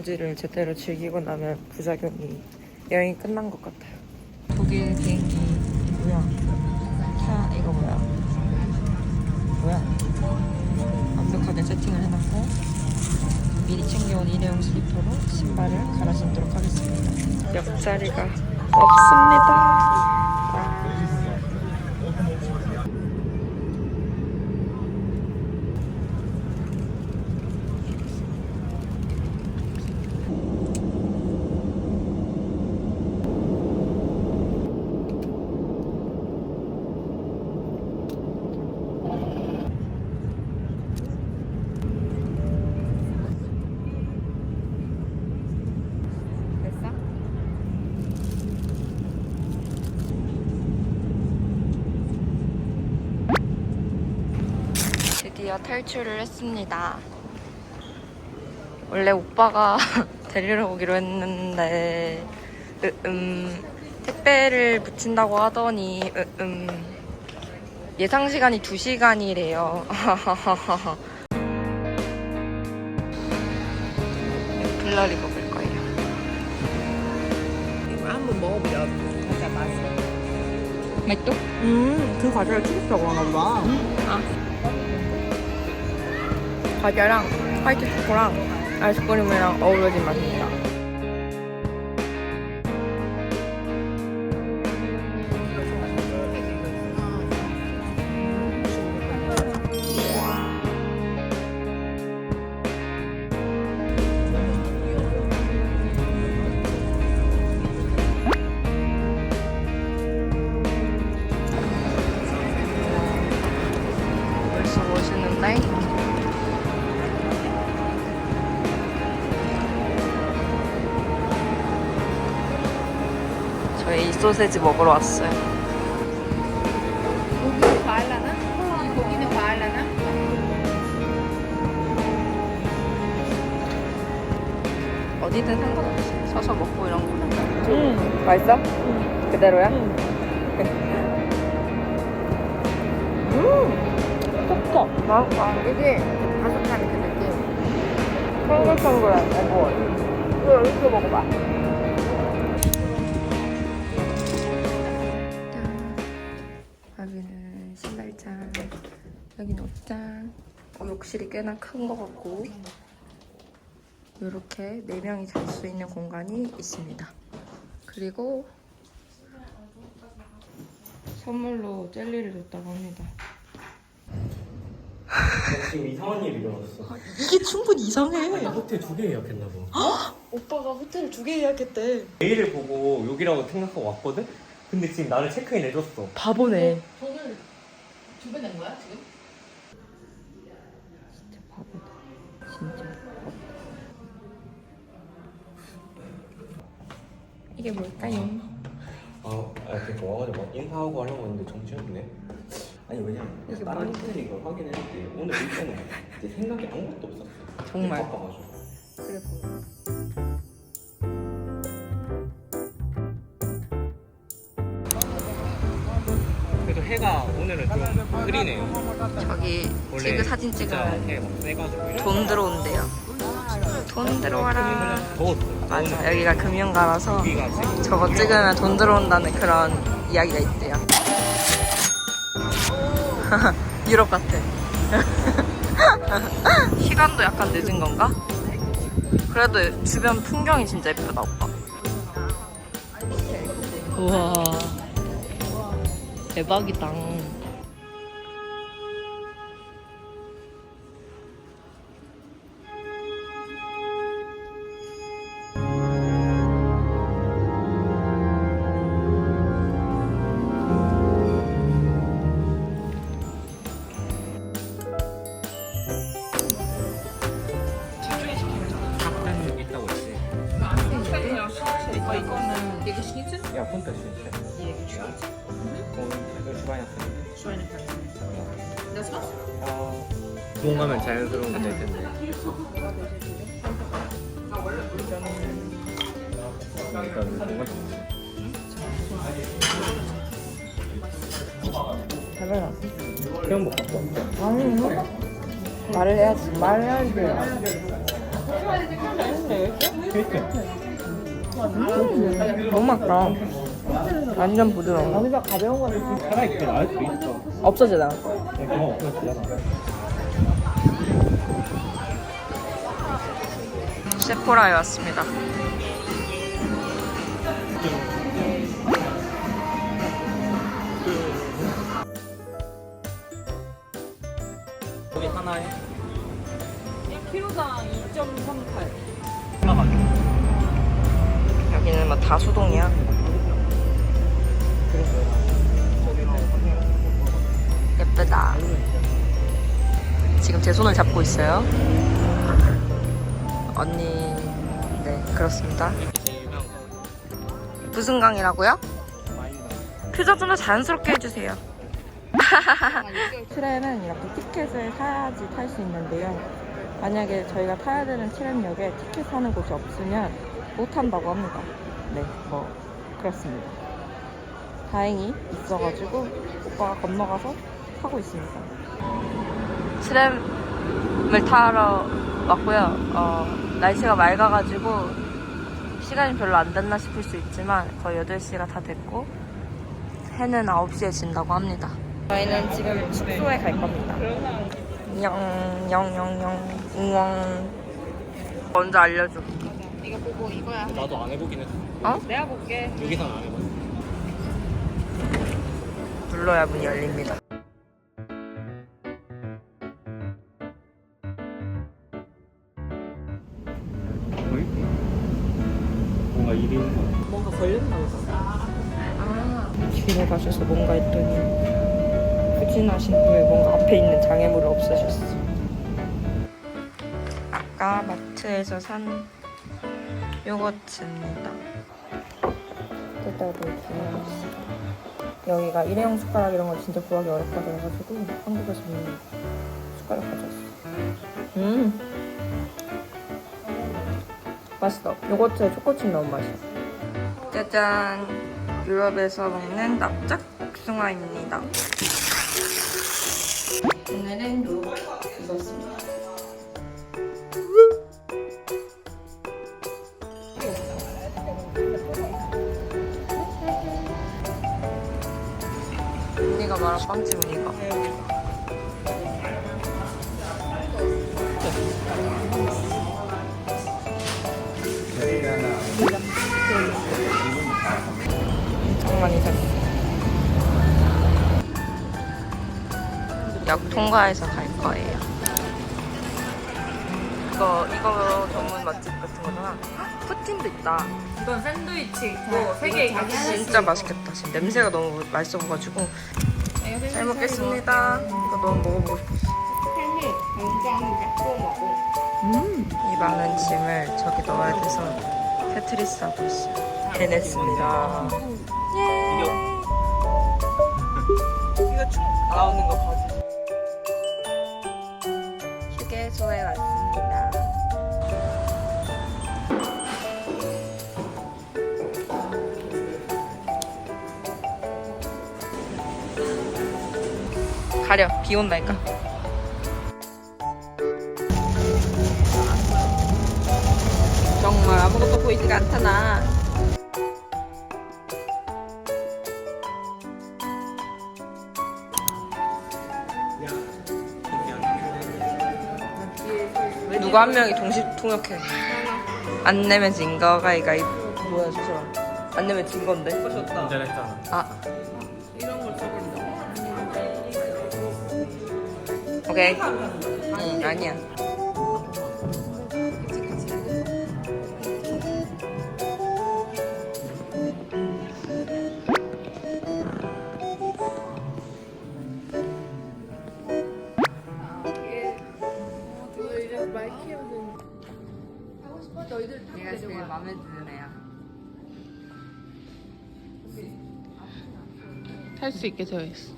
경유지를 제대로 즐기고 나면 부작용이 여행이 끝난 것 같아요. 독일 비행기 뭐야? 차 이거 뭐야? 뭐야? 완벽하게 세팅을 해놨고 미리 챙겨온 일회용 슬리퍼로 신발을 갈아 신도록 하겠습니다. 옆자리가 없습니다. 됐어? 드디어 탈출을 했습니다. 원래 오빠가 데리러 오기로 했는데, 으, 음, 택배를 붙인다고 하더니, 으, 음, 예상 시간이 2시간이래요. 블러리 먹을 거예요. 이거 한번 먹어보자. 가자 맛있어. 맛있어? 음, 그 과자를 추겠다고 하나 보다. 과자랑 화이트 초코랑 아이스크림이랑 어우러진 맛입니다. 소세지 먹으러 왔어요. 고기는 과할라나? 이 고기는 과할라나? 어디든 상관없어. 서서 먹고 이런 거. 음, 맛있어? 그대로야? 음, 톡톡. 맛있다. 이게 바삭한 그 느낌. 탱글탱글한 뭐. 이거 이렇게 먹어봐. 여기는 옷장. 어, 욕실이 꽤나 큰 것 같고 이렇게 네 명이 잘 수 있는 공간이 있습니다. 그리고 선물로 젤리를 줬다고 합니다. 지금 이상한 일이 일어났어. 이게 충분히 이상해. 호텔 두 개 예약했나 봐. 오빠가 호텔 두 개 예약했대. 메일을 보고 여기라고 생각하고 왔거든? 근데 지금 나를 체크인 해줬어. 바보네. 돈을 두배낸 거야 지금? 이게 뭘까요? 아, 아 그러니까 와가지고 막 인사하고 하려고 했는데 정신없네. 아니 왜냐면 이게 다른 뭐지? 호텔 이걸 확인했는데 오늘 일정은 내 생각이 아무것도 없었어. 정말? 바빠가지고. 그래 보여. 해가 오늘은 좀 흐리네요. 저기 지그 사진 찍으면 해막 세가지고. 돈 들어온대요. 돈 들어와라. 더웠어. 맞아. 여기가 금융가라서 지금 저거 찍으면 돈 들어온다는 그런 이야기가 있대요. 유럽 같아. 시간도 약간 늦은 건가? 그래도 주변 풍경이 진짜 예쁘다, 오빠. 우와. 대박이다. 자연스러운 게 될 텐데. 일단 뭔가 좀 잘해라. 태연복 갖고 왔어. 아니, 말을 해야지. 말을 해야지. 음, 너무 맛있다. 완전 부드러워. 여기서 가벼운 거는 차라리 그게 나을 수도 있어. 없어지나? 어, 그렇잖아. 세포라에 왔습니다. 거기 하나에 1kg당 2.38. 하나만. 여기는 뭐 다수동이야. 예쁘다. 지금 제 손을 잡고 있어요. 언니, 네, 그렇습니다. 무슨 강이라고요? 표정 좀더 자연스럽게 해주세요. 트램은 이렇게 티켓을 사야지 탈 수 있는데요. 만약에 저희가 타야 되는 트램역에 티켓 사는 곳이 없으면 못 탄다고 합니다. 네, 뭐 그렇습니다. 다행히 있어가지고 오빠가 건너가서 타고 있습니다. 트램을 타러 왔고요. 어, 날씨가 맑아가지고 시간이 별로 안 됐나 싶을 수 있지만 거의 8시가 다 됐고 해는 9시에 진다고 합니다. 저희는 지금 숙소에 갈 겁니다. 영 영 영 영 우왕 먼저 알려줘. 이거 보고 이거야. 나도 안 해보긴 했어. 어? 내가 볼게. 여기서는 안 해봤어. 눌러야 문이 열립니다. 가셔서 뭔가 했더니 후진하신 후에 뭔가 앞에 있는 장애물을 없애셨어. 아까 마트에서 산 요거트입니다. 뜯어볼게요. 여기가 일회용 숟가락 이런 거 진짜 구하기 어렵다 그래가지고 한국에서 는 숟가락 가져왔어. 음. 맛있어. 요거트에 초코칩 넣은 맛이야. 짜잔. 유럽에서 먹는 납작 복숭아입니다. 오늘은 역 통과해서 갈 거예요. 이거 이거 전문 맛집 같은 거잖아. 헉, 푸틴도 있다. 이건 샌드위치 있고 세개 있고. 진짜 맛있겠다. 지금 냄새가 너무 맛있어가지고 잘 먹겠습니다. 이거 너무 먹어보고 싶었어. 이 많은 짐을 저기 넣어야 돼서 테트리스 하고 있어요. 해냈습니다. 예. 이거 총 나오는 거. 휴 게소에 왔습니다. 가려 비 온다니까. 정말 아무것도 보이지가 않잖아. 누가 한 명이 동시 통역해. 안 내면 진 거 가위가위. 뭐야 저 사람. 안 내면 진 건데. 운전 했잖아. 아. 오케이. 응, 아니야. 마음에 애야. 탈수 있게 되어 있어.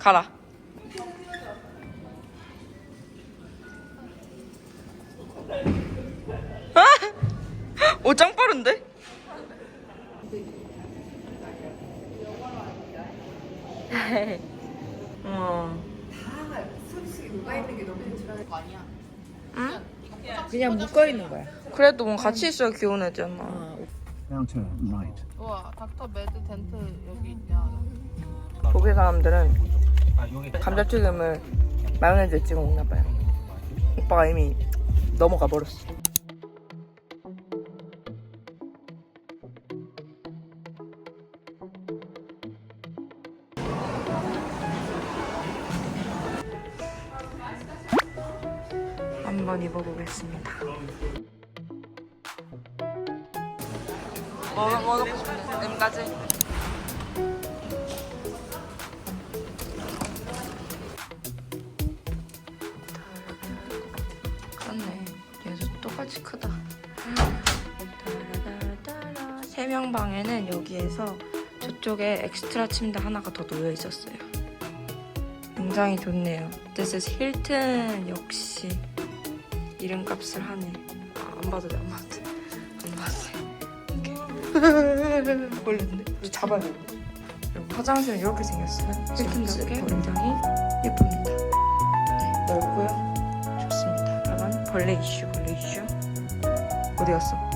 가라. 오, 짱 빠른데? 그냥 묶어 있는 거야. 그래도 뭐 같이 있어야 귀여운 애잖아. Right. 우와 닥터 매드 덴트 여기 있냐 독일 사람들은 아 감자튀김을 마요네즈에 찍어 먹나 봐요. 오빠가 이미 넘어가 버렸어. 한번 입어보겠습니다. 쪽에 엑스트라 침대 하나가 더 놓여 있었어요. 굉장히 좋네요. This is Hilton 역시 이름값을 하네. 아, 안 봐도 돼, 안 봐도 돼. 안 봐도 돼. 이렇게. 걸렸네. 잡아야 돼. 화장실은 이렇게 생겼어요. 힐튼답게 굉장히 예쁩니다. 네, 넓고요. 좋습니다. 다만 벌레 이슈, 벌레 이슈. 어디 갔어?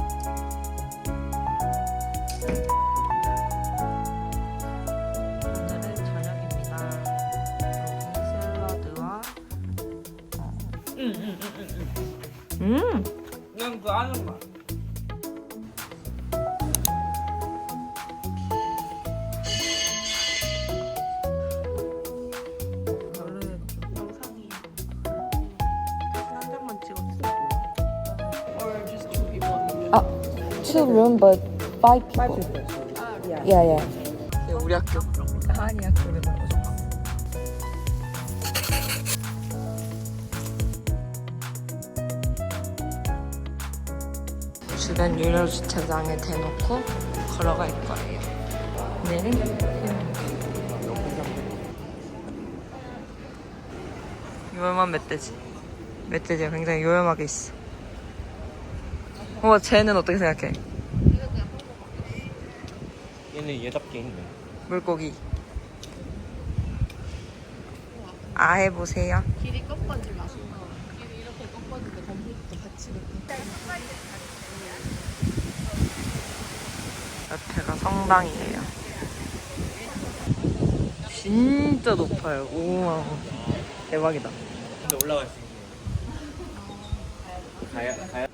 Two room but five people. Yeah, yeah. 우리 학교. 한이 학교를 말하죠. 주변 유료 주차장에 대놓고 걸어갈 거예요. 내일은 요염한 멧돼지. 멧돼지가 굉장히 요염하게 있어. 어, 쟤는 어떻게 생각해? 얘는 얘답게 있네. 물고기. 아 해보세요. 길이 꺾어지 마 길이 이렇게 꺾어지는데 컴퓨터 같이 옆에가 성당이에요. 진짜 높아요. 우와. 대박이다. 근데 올라갈 수 있네. 가야 가야.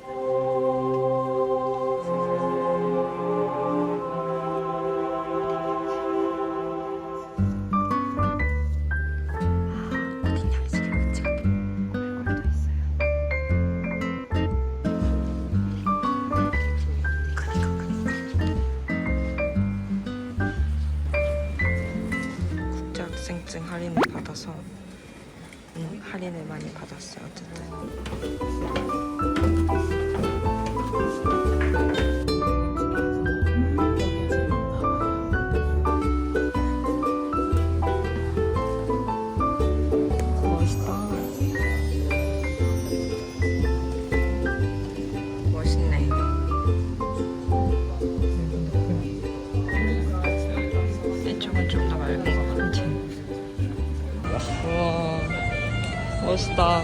멋있다.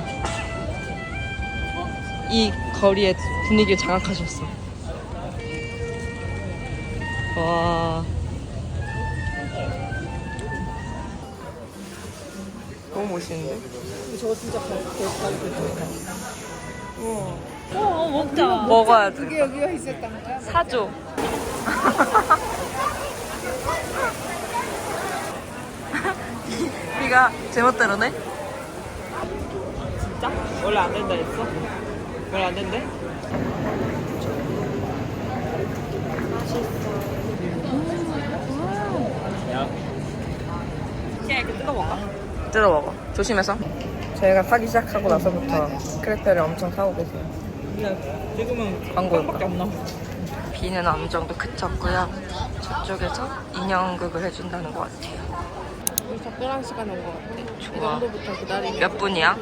이 거리의 분위기를 장악하셨어. 와. 너무 멋있는데? 저거 진짜 가격대 어 먹자 먹어야 돼. 그게 여기가 있었던 거야? 사줘. 네가 제멋대로네? 진짜? 원래 안 된다 했어? 원래 안 된대? 그냥 이렇게 뜯어 먹어. 뜯어 먹어. 조심해서. 저희가 사기 시작하고 나서부터 크레페를 엄청 사고 계세요. 지금은 광고효과. 밖에 안 나와. 비는 어느 정도 그쳤고요. 저쪽에서 인형극을 해준다는 것 같아요. 우리 적절한 시간 온것 같아 이 좋아. 정도부터 기다리면 몇 분이야?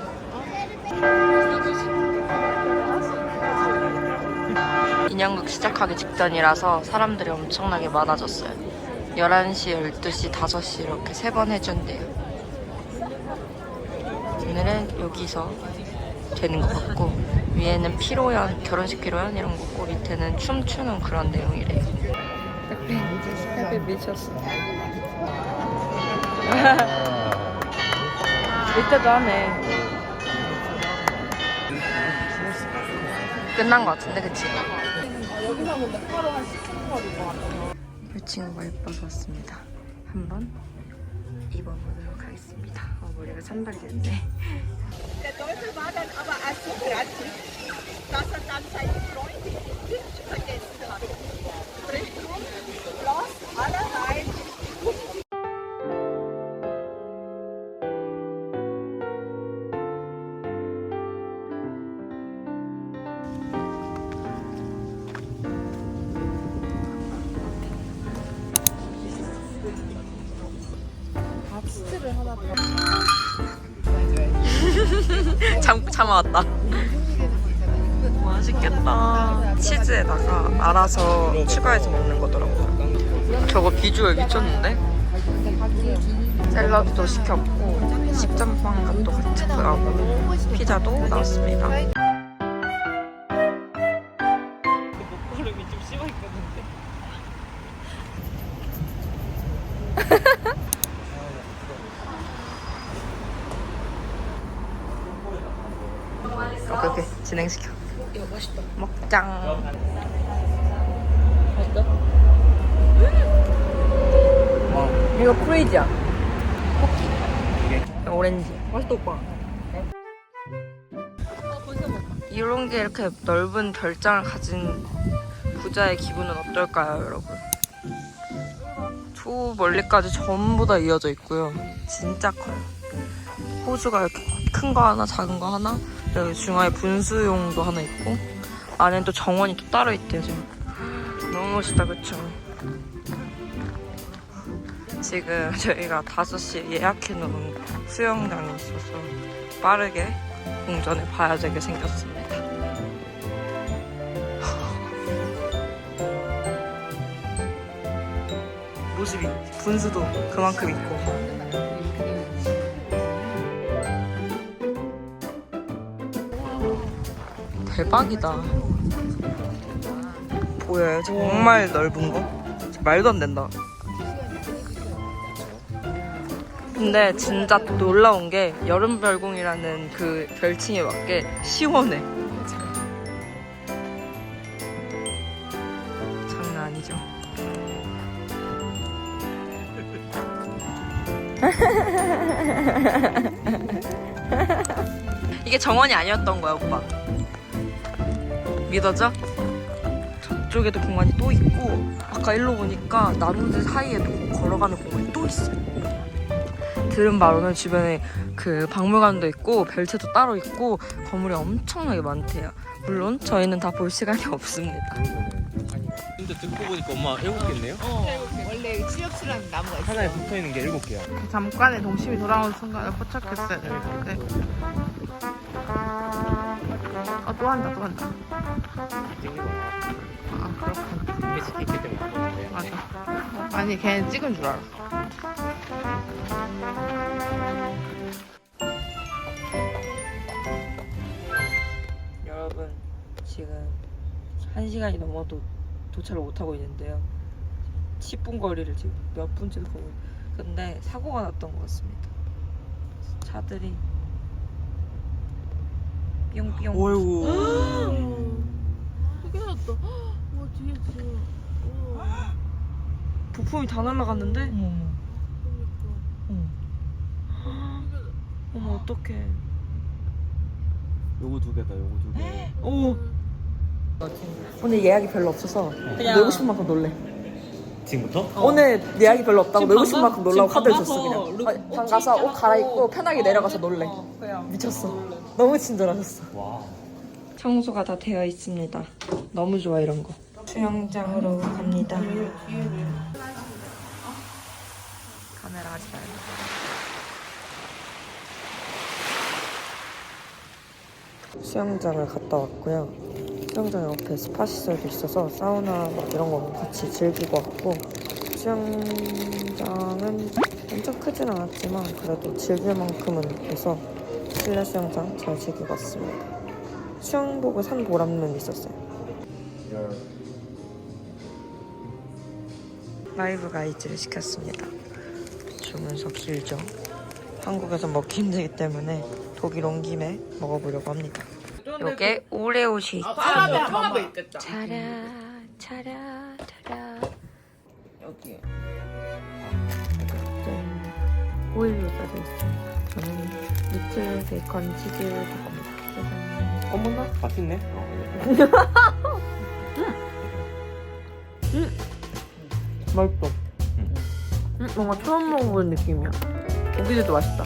인형극 시작하기 직전이라서 사람들이 엄청나게 많아졌어요. 11시, 12시, 5시 이렇게 세 번 해준대요. 오늘은 여기서 되는 것 같고 위에는 피로연, 결혼식 피로연 이런 거고 밑에는 춤추는 그런 내용이래요. 햇빛 미쳤어. 밑에도 하네. 끝난 것 같은데, 그치? 여기서 근데 하루 한 10분 걸릴 것 같아요. 이 친구가 예뻐서 왔습니다. 한번 입어보도록 하겠습니다. 어, 머리가 산발이 됐네. Der Teufel war dann aber erst so grantig, dass er dann seine 참, 참아왔다. 맛있겠다. 치즈에다가 알아서 추가해서 먹는 거더라고요. 저거 비주얼 미쳤는데? 샐러드도 시켰고, 식전빵 같도 같이 하고, 피자도 나왔습니다. 맛있다. 먹장. 맛있다? 이거 프레이즈야. 포키. 오렌지. 맛있다, 오빠. 이런 게 이렇게 넓은 별장을 가진 부자의 기분은 어떨까요, 여러분? 저 멀리까지 전부 다 이어져 있고요. 진짜 커요. 호수가 이렇게 큰 거 하나, 작은 거 하나, 여기 중앙에 분수용도 하나 있고, 안엔 또 정원이 또 따로 있대요, 지금. 너무 멋있다, 그쵸? 지금 저희가 5시에 예약해 놓은 수영장이 있어서 빠르게 공전을 봐야 되게 생겼습니다. 모습이 분수도 그만큼 있고 대박이다 보여요? 정말 넓은 거? 말도 안 된다 근데 진짜 놀라운 게 여름별공이라는 그 별칭에 맞게 시원해 장난 아니죠 이게 정원이 아니었던 거야 오빠 믿어져? 저쪽에도 공간이 또 있고 아까 일로 보니까 나무들 사이에도 걸어가는 공간이 또 있어 들은 바로는 주변에 그 박물관도 있고 별채도 따로 있고 건물이 엄청나게 많대요 물론 저희는 다 볼 시간이 없습니다 근데 듣고 보니까 엄마 일곱 개네요? 원래 치역수라는 나무가 있어. 하나에 붙어 있는 게 일곱 개야. 잠깐의 동심이 돌아오는 순간에 포착했어야 되는데. 아, 또 한다, 또 한다. 아, 그렇군. 있기 때문에 그런 건데. 맞아. 아니, 걔는 찍은 줄 알았어. 여러분 지금 1시간이 넘어도 도착을 못하고 있는데요 10분 거리를 지금 몇 분째 걷고 있- 근데 사고가 났던 것 같습니다 차들이 뿅뿅 어이구. 크게 났다. 와, 뒤에 지금. 부품이 다 날라갔는데 어머 어떡해 요거 두 개다. 요거 두 개. 오 오늘 예약이 별로 없어서 놀고 싶은 만큼 놀래 지금부터? 오늘 예약이 별로 없다고 지금 놀고 방 싶은 가- 만큼 놀라고 지금 카드를 방 줬어 가서 그냥 룩- 아니, 방옷 가서 옷 갈아입고 편하게 내려가서 놀래. 어, 그냥. 미쳤어. 너무 친절하셨어. 와. 청소가 다 되어 있습니다. 너무 좋아 이런 거. 수영장으로 갑니다. 카메라 하지 말고 수영장을 갔다 왔고요 수영장 옆에 스파 시설도 있어서 사우나 막 이런 거 같이 즐기고 왔고 수영장은 엄청 크진 않았지만 그래도 즐길 만큼은 해서 실내 수영장 잘 즐기고 왔습니다. 수영복을 산 보람은 있었어요. 라이브 가이드를 시켰습니다. 주문서 길죠. 한국에서 먹기 힘들기 때문에 독일 온 김에 먹어보려고 합니다. 요게 오레오 쉐이크. 사람이 한 있겠다. 차라 차라 차라 여기. 짠 오일로 싸져 있습니다. 저는 리틀 베이컨 치즈. 짜잔. 어머나 맛있네. 어, 맛있어. 음, 뭔가 처음 먹어보는 느낌이야. 고기들도 맛있다.